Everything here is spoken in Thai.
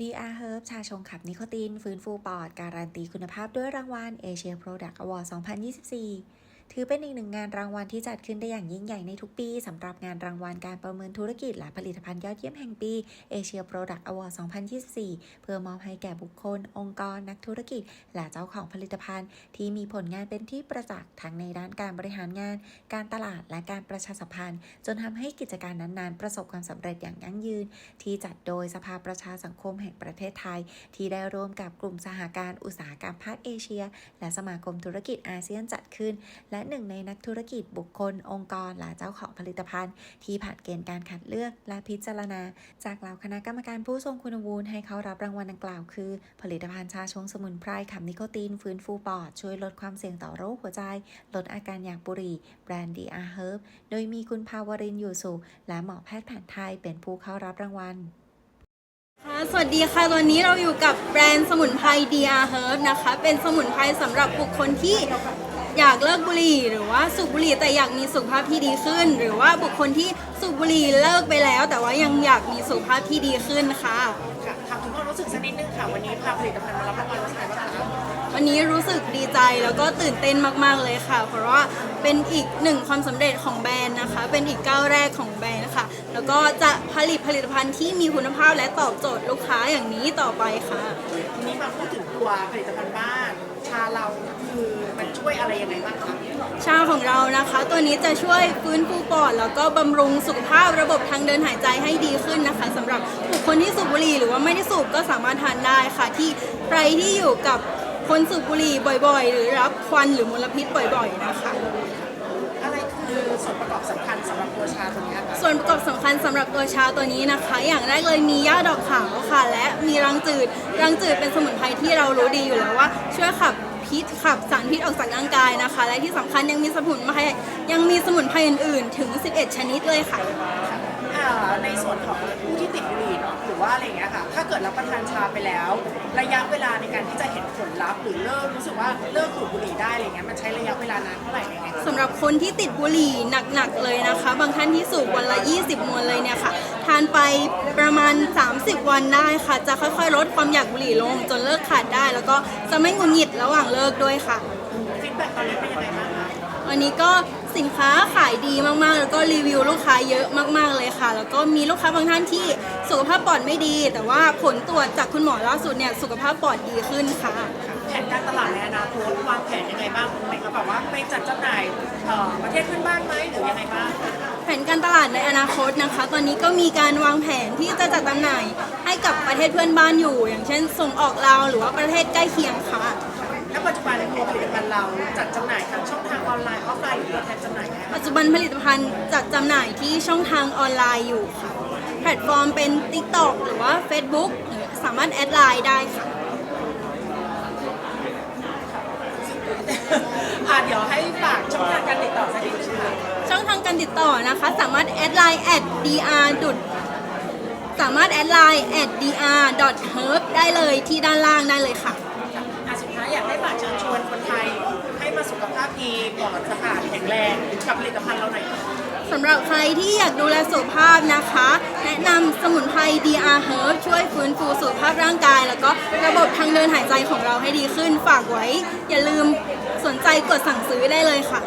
DR Herb ชาชงขับนิโคติน ฟื้นฟูปอด การันตีคุณภาพด้วยรางวัล Asia Product Award 2024 ถือเป็นอีกหนึ่งงานรางวัลที่จัดขึ้นได้อย่างยิ่งใหญ่ในทุกปีสำหรับงานรางวัลการประเมินธุรกิจและผลิตภัณฑ์ยอดเยี่ยมแห่งปี Asia Product Award 2024 เพื่อมอบให้แก่บุคคล องค์กร นักธุรกิจ และเจ้าของผลิตภัณฑ์ ที่มีผลงานเป็นที่ประจักษ์ทั้งในด้านการบริหารงาน การตลาดและการประชาสัมพันธ์ จนทำให้กิจการนั้นๆ ประสบความสำเร็จอย่างยั่งยืน ที่จัดโดยสภาประชาสังคมแห่งประเทศไทย ที่ได้ร่วมกับกลุ่มสหการอุตสาหกรรมภาคเอเชีย และสมาคมธุรกิจอาเซียนจัดขึ้น และและหนึ่งในนักธุรกิจบุคคล องค์กรและเจ้าของผลิตภัณฑ์ ที่ผ่านเกณฑ์การคัดเลือกและพิจารณา จากเหล่าคณะกรรมการผู้ทรงคุณวูลให้เขารับรางวัลดังกล่าวคือ ผลิตภัณฑ์ชาชงสมุนไพรขับนิโคติน ฟื้นฟูปอด ช่วยลดความเสี่ยงต่อโรคหัวใจ ลดอาการอยากบุหรี่ แบรนด์ดีอาเฮิร์บโดยมีคุณภาวรินอยู่สุขและหมอแพทย์แผนไทยเป็นผู้เข้ารับรางวัลค่ะสวัสดีค่ะ ตอนนี้เราอยู่กับแบรนด์สมุนไพร DR Herb นะคะ เป็นสมุนไพรสำหรับบุคคลที่ อยากเลิกบุหรี่หรือว่าสูบบุหรี่แต่อยากมีสุขภาพที่ดีขึ้น หรือว่าบุคคลที่สูบบุหรี่เลิกไปแล้ว แต่ว่ายังอยากมีสุขภาพที่ดีขึ้นค่ะค่ะถามถึงความรู้สึกสักนิดนึงค่ะ วันนี้พาผลิตภัณฑ์มารับรางวัลรู้สึกไงบ้างคะวันนี้รู้สึกดีใจแล้วก็ตื่นเต้นมาก ๆ เลยค่ะ เพราะว่าเป็นอีกหนึ่งความสำเร็จของแบรนด์นะคะ เป็นอีกก้าวแรกของแบรนด์นะคะแล้วก็จะผลิตผลิตภัณฑ์ที่มีคุณภาพและตอบโจทย์ลูกค้าอย่างนี้ต่อไปค่ะ ทีนี้มาพูดถึงตัวผลิตภัณฑ์บ้าน ชาเราคือมันช่วยอะไรยังไงบ้างคะชาของเรานะคะ ตัวนี้จะช่วยฟื้นฟูปอดแล้วก็บำรุงสุขภาพระบบทางเดินหายใจให้ดีขึ้นนะคะสำหรับบุคคลที่สูบบุหรี่หรือว่าไม่ได้สูบก็สามารถทานได้ค่ะ ที่ใครที่อยู่กับคนสูบบุหรี่บ่อยๆ หรือรับควันหรือมลพิษบ่อย ๆ นะคะ ส่วนประกอบสำคัญสำหรับตัวชาตัวนี้คะส่วนประกอบสำคัญสำหรับตัวชาตัวนี้นะคะ อย่างแรกเลยมีหญ้าดอกขาวค่ะ และมีรังจืด รังจืดเป็นสมุนไพรที่เรารู้ดีอยู่แล้วว่า ช่วยขับพิษขับสารพิษออกจากร่างกายนะคะ และที่สำคัญยังมีสมุนไพรยังมีสมุนไพรอื่นๆ ถึง 11 ชนิดเลยค่ะ อ่าในส่วนของ ดรับประทานชาไปแล้ว ระยะเวลาในการที่จะเห็นผลลัพธ์หรือเลิกรู้สึกว่าเลิกสูบบุหรี่ได้อะไรเงี้ยมันใช้ระยะเวลานานเท่าไหร่ยังไงคะสำหรับคนที่ติดบุหรี่หนักๆเลยนะคะ บางท่านที่สูบวันละ 20 มวนเลยเนี่ยค่ะ ทานไปประมาณ 30 วันได้ค่ะ จะค่อยๆ ลดความอยากบุหรี่ลง จนเลิกขาดได้ แล้วก็จะไม่หงุดหงิดระหว่างเลิกด้วยค่ะ ฟีดแบ็กตอนนี้เป็นยังไงบ้างคะวันนี้ก็ สินค้าขายดีมากๆ แล้วก็รีวิวลูกค้าเยอะมากๆเลยค่ะ แล้วก็มีลูกค้าบางท่านที่สุขภาพปอดไม่ดี แต่ว่าผลตรวจจากคุณหมอล่าสุดเนี่ยสุขภาพปอดดีขึ้นค่ะ แผนการตลาดในอนาคตวางแผนยังไงบ้างไหมคะแบบว่าไปจัดจำหน่ายเอ่อประเทศเพื่อนบ้านไหมหรือยังไงบ้าง แผนการตลาดในอนาคตนะคะ ตอนนี้ก็มีการวางแผนที่จะจัดจำหน่ายให้กับประเทศเพื่อนบ้านอยู่ อย่างเช่น ส่งออกลาวหรือว่าประเทศใกล้เคียงค่ะ ณปัจจุบันตัวผลิตภัณฑ์เราจัดจำหน่ายทางช่องทางออนไลน์ออฟไลน์หรือตัวแทนจำหน่ายไหมคะปัจจุบันผลิตภัณฑ์จัดจำหน่ายที่ช่องทางออนไลน์อยู่ค่ะ แพลตฟอร์มเป็น TikTok หรือว่า Facebook หรือสามารถแอดไลน์ได้ค่ะ อะเดี๋ยวให้ฝากช่องทางการติดต่อสักนิดนึงค่ะช่องทางการติดต่อนะคะ สามารถแอดไลน์ at dr ดุดสามารถแอดไลน์ at dr dot herb ได้เลยที่ด้านล่างได้เลยค่ะ อะสุดท้ายอยากให้ฝากเชิญชวนคนไทย ให้มาสุขภาพดีปลอดสะอาดแข็งแรงกับผลิตภัณฑ์เราหน่อยค่ะสำหรับใครที่อยากดูแลสุขภาพนะคะ แนะนำสมุนไพร DR Herb ช่วยฟื้นฟูสุขภาพร่างกาย แล้วก็ระบบทางเดินหายใจของเราให้ดีขึ้น ฝากไว้ อย่าลืมสนใจกดสั่งซื้อได้เลยค่ะ